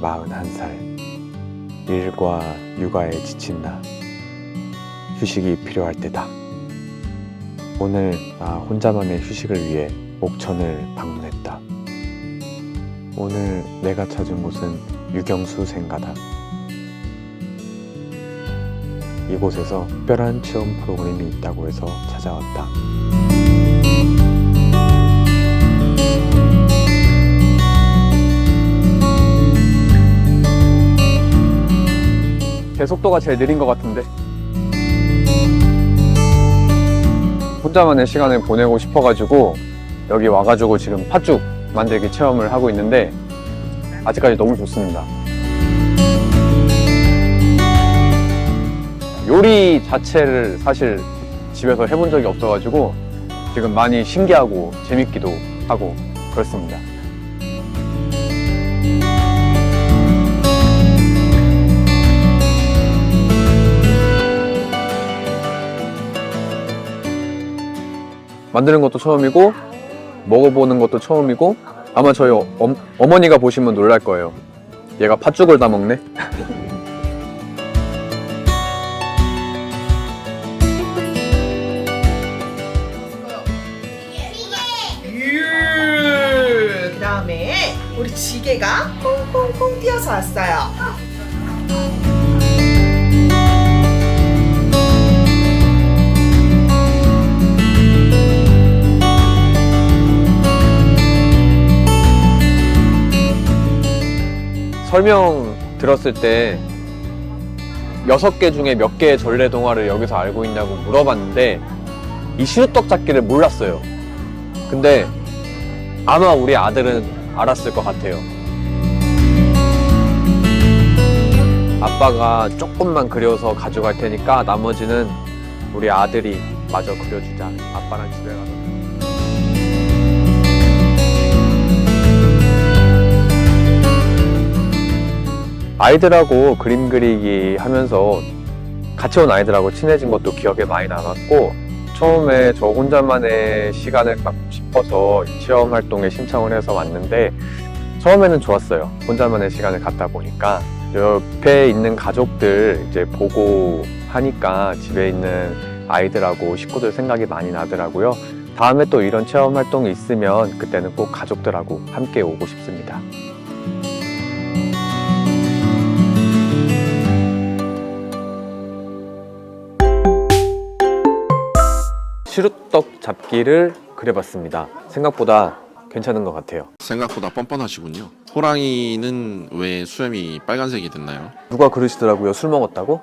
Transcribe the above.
41살. 일과 육아에 지친 나. 휴식이 필요할 때다. 오늘 나 혼자만의 휴식을 위해 옥천을 방문했다. 오늘 내가 찾은 곳은 유경수 생가다. 이곳에서 특별한 체험 프로그램이 있다고 해서 찾아왔다. 제 속도가 제일 느린 것 같은데. 혼자만의 시간을 보내고 싶어가지고 여기 와가지고 지금 팥죽 만들기 체험을 하고 있는데 아직까지 너무 좋습니다. 요리 자체를 사실 집에서 해본 적이 없어가지고 지금 많이 신기하고 재밌기도 하고 그렇습니다 만드는 것도 처음이고 먹어보는 것도 처음이고 아마 저희 어, 머니가 보시면 놀랄 거예요. 얘가 팥죽을 다 먹네? 우리 지게가 콩콩콩 뛰어서 왔어요. 설명 들었을 때 여섯 개 중에 몇 개의 전래 동화를 여기서 알고 있냐고 물어봤는데 이 시루떡 잡기를 몰랐어요. 근데 아마 우리 아들은 알았을 것 같아요. 아빠가 조금만 그려서 가져갈 테니까 나머지는 우리 아들이 마저 그려주자. 아빠랑 집에 가서. 아이들하고 그림 그리기 하면서 같이 온 아이들하고 친해진 것도 기억에 많이 남았고 처음에 저 혼자만의 시간을 갖고 싶어서 체험 활동에 신청을 해서 왔는데 처음에는 좋았어요. 혼자만의 시간을 갖다 보니까 옆에 있는 가족들 이제 보고 하니까 집에 있는 아이들하고 식구들 생각이 많이 나더라고요. 다음에 또 이런 체험 활동이 있으면 그때는 꼭 가족들하고 함께 오고 싶습니다. 시루떡 잡기를 그려봤습니다. 생각보다 괜찮은 것 같아요. 생각보다 뻔뻔하시군요. 호랑이는 왜 수염이 빨간색이 됐나요? 누가 그러시더라고요. 술 먹었다고?